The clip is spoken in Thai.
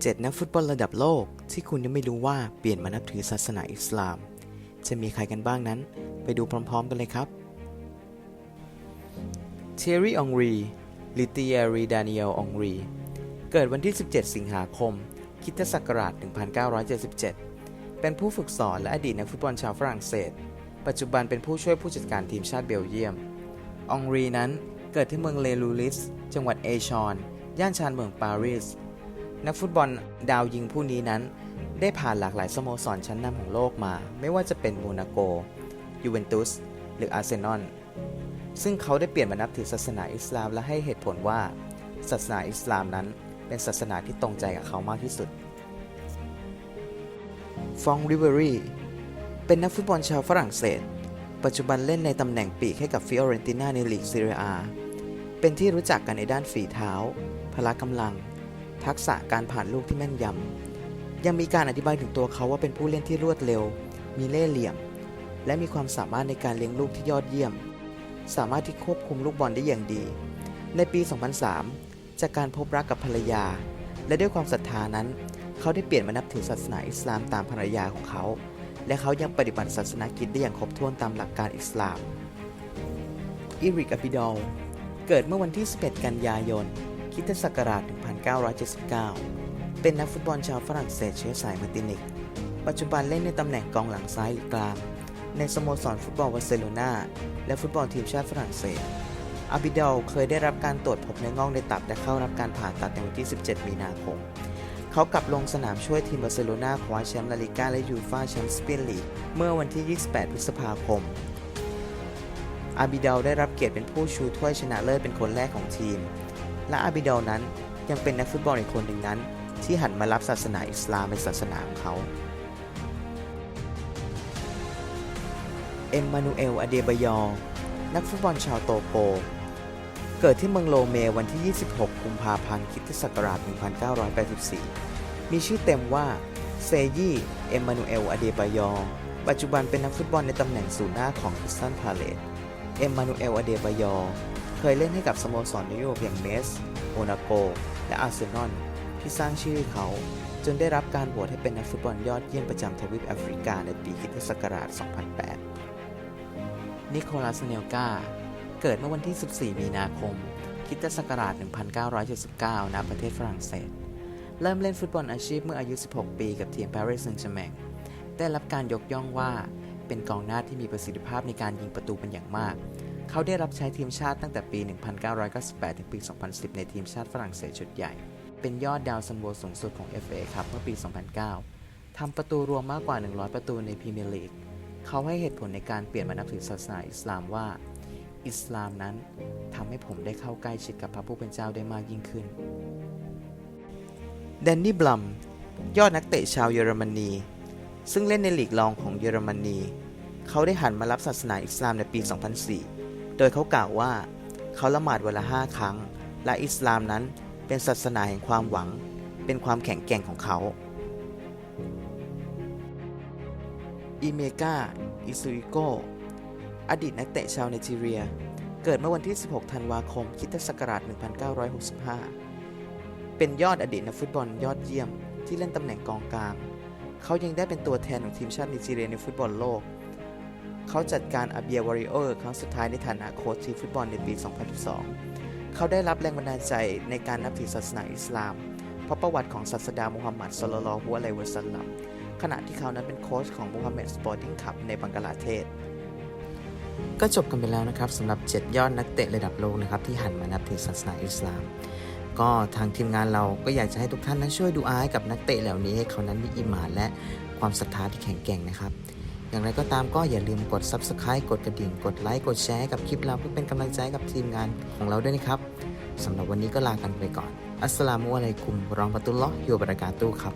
7 นักฟุตบอลระดับโลกที่คุณยังไม่รู้ว่าเปลี่ยนมานับถือศาสนาอิสลาม จะมีใครกันบ้างนั้น ไปดูพร้อมๆกันเลยครับ เทอรี่ องรี ลิเตียรี ดานิเอล องรี เกิดวันที่ 17 สิงหาคมคิตศักราช 1977 เป็นผู้ฝึกสอนและอดีตนักฟุตบอลชาวฝรั่งเศส ปัจจุบันเป็นผู้ช่วยผู้จัดการทีมชาติเบลเยียม องรีนั้นเกิดที่เมืองเลลูลิส จังหวัดเอชอน ย่านชานเมืองปารีส นักฟุตบอลดาวยิงผู้นี้นั้น ได้ผ่านหลากหลายสโมสรชั้นนำของโลกมา ไม่ว่าจะเป็นโมนาโก ยูเวนตุส หรืออาร์เซนอล ซึ่งเขาได้เปลี่ยนมานับถือศาสนาอิสลามและให้เหตุผลว่า ศาสนาอิสลามนั้นเป็นศาสนาที่ตรงใจกับเขามากที่สุด ฟองริเวอรี่เป็นนักฟุตบอลชาวฝรั่งเศส ปัจจุบันเล่นในตำแหน่งปีกให้กับฟิออเรนติน่าในลีกซีเรียอาเป็นที่รู้จักกันในด้านฝีเท้า พละกำลัง ทักษะการผ่านลูกที่แม่นยำ ยังมีการอธิบายถึงตัวเขาว่าเป็นผู้เล่นที่รวดเร็ว มีเล่ห์เหลี่ยม และมีความสามารถในการเลี้ยงลูกที่ยอดเยี่ยม สามารถที่ควบคุมลูกบอลได้อย่างดี ในปี 2003 จากการพบรักกับภรรยา และด้วยความศรัทธานั้น เขาได้เปลี่ยนมานับถือศาสนาอิสลามตามภรรยาของเขา และเขายังปฏิบัติศาสนกิจได้อย่างครบถ้วนตามหลักการอิสลามอิริกอปิดอลเกิดเมื่อวันที่ 11 กันยายน คิตศักราช 1979 เป็นนักฟุตบอลชาวฝรั่งเศสเชื้อสายมาร์ตินิก ปัจจุบันเล่นในตำแหน่งกองหลังซ้ายหรือกลาง ในสโมสรฟุตบอลบาร์เซโลนาและฟุตบอลทีมชาติฝรั่งเศสอาบิดอลเคยได้รับการตรวจพบเนื้องอกในตับและเข้ารับการผ่าตัดในวันที่ 17 มีนาคม เขากลับลงสนามช่วยทีมบาร์เซโลนาคว้าแชมป์ลาลิก้าและยูฟ่าแชมเปี้ยนลีกเมื่อวันที่ 28 พฤษภาคม อาบิดาลได้รับเกียรติเป็นผู้ชูถ้วยชนะเลิศเป็นคนแรกของทีม และอาบิดาลนั้นยังเป็นนักฟุตบอลอีกคนหนึ่งนั้น ที่หันมารับศาสนาอิสลามเป็นศาสนาของเขา เอ็มมานูเอล อเดบยอร์นักฟุตบอลชาวโตโกเกิดที่เมืองโลเมวันที่ 26 กุมภาพันธ์คิตศักราช 1984 มีชื่อเต็มว่าเซยีเอ็มมานูเอล อเดบยอร์ปัจจุบันเป็นนักฟุตบอลในตำแหน่งศูนย์หน้าของคริสตันพาเลตเอ็มมานูเอล อเดบยอร์ เคยเล่นให้กับสโมสรในยุโรปอย่างเมส โมนาโก และอาร์เซนอลที่สร้างชื่อเขา จนได้รับการโหวตให้เป็นนักฟุตบอลยอดเยี่ยมประจำทวีปแอฟริกาในปีคิศักราช 2008 นิโคลัสเนลกาเกิดเมื่อวันที่ 14 มีนาคมคิตศักราช 1979 ณ ประเทศฝรั่งเศส เริ่มเล่นฟุตบอลอาชีพเมื่ออายุ 16 ปีกับทีม Paris Saint-Germain ได้รับการยกย่องว่าเป็นกองหน้าที่มีประสิทธิภาพในการยิงประตูเป็นอย่างมาก เขาได้รับใช้ทีมชาติตั้งแต่ปี 1998 ถึงปี 2010 ในทีมชาติฝรั่งเศสชุดใหญ่ เป็นยอดดาวซันโวสูงสุดของ FA ครับเมื่อปี 2009 ทำประตูรวมมากกว่า 100 ประตูในพรีเมียร์ลีก เขาให้เหตุผลในการเปลี่ยนมานับถือศาสนาอิสลามว่า อิสลามนั้นทำให้ผมได้เข้าใกล้ชิดกับพระผู้เป็นเจ้าได้มากยิ่งขึ้น แดนนี่บลัม ยอดนักเตะชาวเยอรมนี ซึ่งเล่นในลีกรองของเยอรมนี เขาได้หันมารับศาสนาอิสลามในปี 2004 โดยเขากล่าวว่าเขาละหมาดวันละห้าครั้ง และอิสลามนั้นเป็นศาสนาแห่งความหวัง เป็นความแข็งแกร่งของเขาอิเมกาอิซุริโกอดีตนักเตะชาวไนจีเรีย เกิดเมื่อวันที่ 16 ธันวาคมคิศักราช 1965 เป็นยอดอดีตนักฟุตบอลยอดเยี่ยมที่เล่นตำแหน่งกองกลาง เขายังได้เป็นตัวแทนของทีมชาติไนจีเรียในฟุตบอลโลก เขาจัดการอาเบียวอริเออร์ครั้งสุดท้ายในฐานะโค้ชทีมฟุตบอลในปี 2012 เขาได้รับแรงบันดาลใจในการนับถือศาสนาอิสลาม เพราะประวัติของศาสดามูฮัมหมัดศ็อลลัลฮุอะลัยวะซัลลัมขณะที่เขานั้นเป็นโค้ชของมูฮัมหมัดสปอร์ติ้งคลับในบังกลาเทศ ก็จบกันไปแล้วนะครับสำหรับ 7 ยอดนักเตะระดับโลกนะครับที่หันมานับถือศาสนาอิสลาม ก็ทางทีมงานเราก็อยากจะให้ทุกท่านนั้นช่วยดูอาให้กับนักเตะเหล่านี้ให้เขานั้นมีอิหมานและความศรัทธาที่แข็งแกร่งนะครับ อย่างไรก็ตามก็อย่าลืมกด Subscribe กดกระดิ่ง กดไลค์ กดแชร์กับคลิปเราเพื่อเป็นกำลังใจกับทีมงานของเราด้วยนะครับสำหรับวันนี้ก็ลากันไปก่อน อัสสลามุอะลัยกุมรองประตุลลอฮ์ฮิวบรากาตุครับ